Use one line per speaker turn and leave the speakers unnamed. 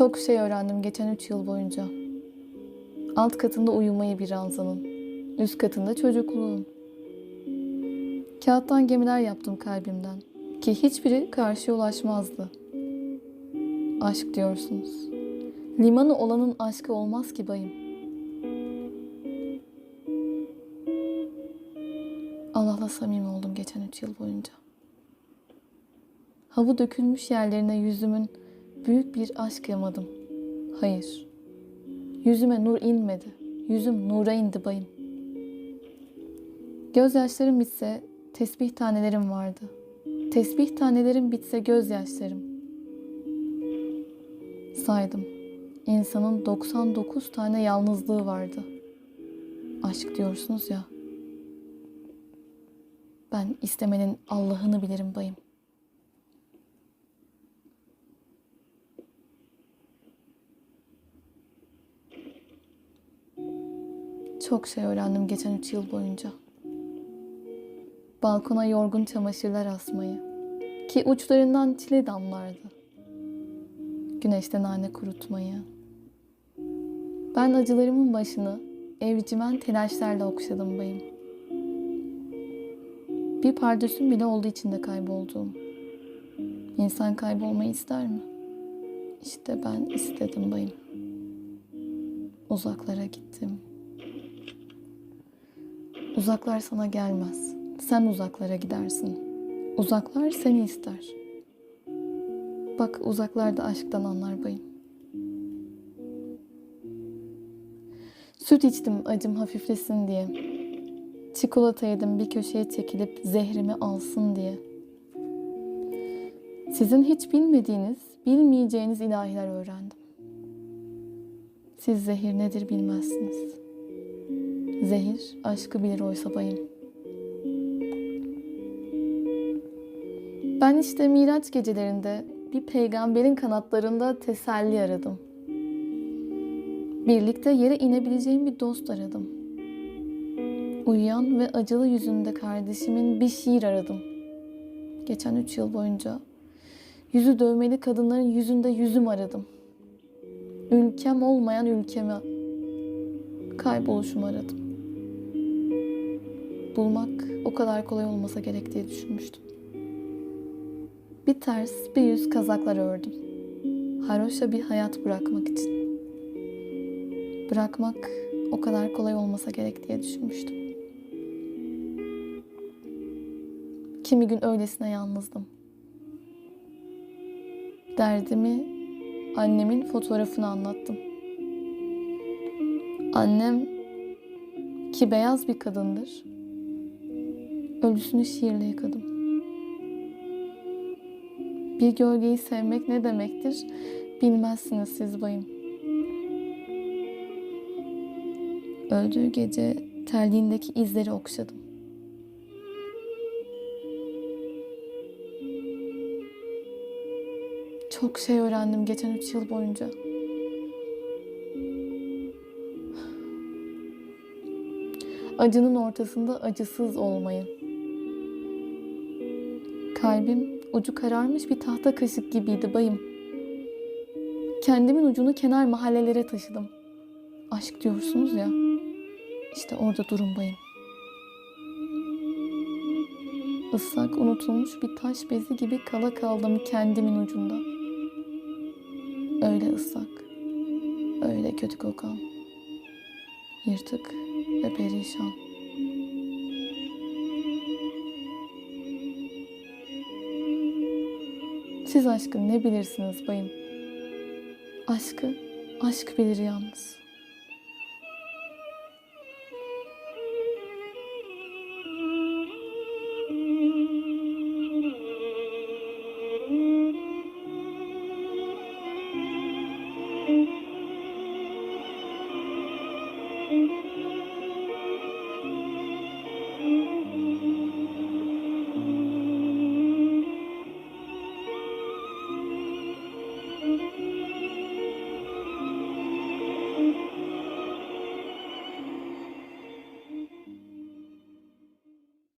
Çok şey öğrendim geçen üç yıl boyunca. Alt katında uyumayı bir ranzanın. Üst katında çocukluğum. Kağıttan gemiler yaptım kalbimden. Ki hiçbiri karşıya ulaşmazdı. Aşk diyorsunuz. Limanı olanın aşkı olmaz ki bayım. Allah'la samimi oldum geçen üç yıl boyunca. Havu dökülmüş yerlerine yüzümün büyük bir aşk yamadım. Hayır. Yüzüme nur inmedi. Yüzüm nura indi bayım. Gözyaşlarım bitse tesbih tanelerim vardı. Tesbih tanelerim bitse gözyaşlarım. Saydım. İnsanın 99 tane yalnızlığı vardı. Aşk diyorsunuz ya. Ben istemenin Allah'ını bilirim bayım. Çok şey öğrendim geçen üç yıl boyunca. Balkona yorgun çamaşırlar asmayı. Ki uçlarından çile damlardı. Güneşte nane kurutmayı. Ben acılarımın başını evcimen telaşlarla okşadım bayım. Bir pardösüm bile oldu içinde kaybolduğum. İnsan kaybolmayı ister mi? İşte ben istedim bayım. Uzaklara gittim. Uzaklar sana gelmez. Sen uzaklara gidersin. Uzaklar seni ister. Bak uzaklarda aşktan anlar bayım. Süt içtim acım hafiflesin diye. Çikolata yedim bir köşeye çekilip zehrimi alsın diye. Sizin hiç bilmediğiniz, bilmeyeceğiniz ilahiler öğrendim. Siz zehir nedir bilmezsiniz. Zehir aşkı bilir oysa bayım. Ben işte Miraç gecelerinde bir peygamberin kanatlarında teselli aradım. Birlikte yere inebileceğim bir dost aradım. Uyuyan ve acılı yüzünde kardeşimin bir şiir aradım. Geçen üç yıl boyunca yüzü dövmeli kadınların yüzünde yüzüm aradım. Ülkem olmayan ülkemi kayboluşumu aradım. Bulmak o kadar kolay olmasa gerek diye düşünmüştüm. Bir ters, bir yüz kazaklar ördüm. Haroşa bir hayat bırakmak için. Bırakmak o kadar kolay olmasa gerek diye düşünmüştüm. Kimi gün öylesine yalnızdım. Derdimi annemin fotoğrafını anlattım. Annem ki beyaz bir kadındır. Ölüsünü şiirle yıkadım. Bir gölgeyi sevmek ne demektir bilmezsiniz siz bayım. Öldüğü gece terliğindeki izleri okşadım. Çok şey öğrendim geçen üç yıl boyunca. Acının ortasında acısız olmayı. Kalbim ucu kararmış bir tahta kaşık gibiydi bayım. Kendimin ucunu kenar mahallelere taşıdım. Aşk diyorsunuz ya. İşte orada durun bayım. Islak unutulmuş bir taş bezi gibi kala kaldım kendimin ucunda. Öyle ıslak, öyle kötü kokan, yırtık ve perişan. Siz aşkı ne bilirsiniz bayım? Aşkı, aşk bilir yalnız.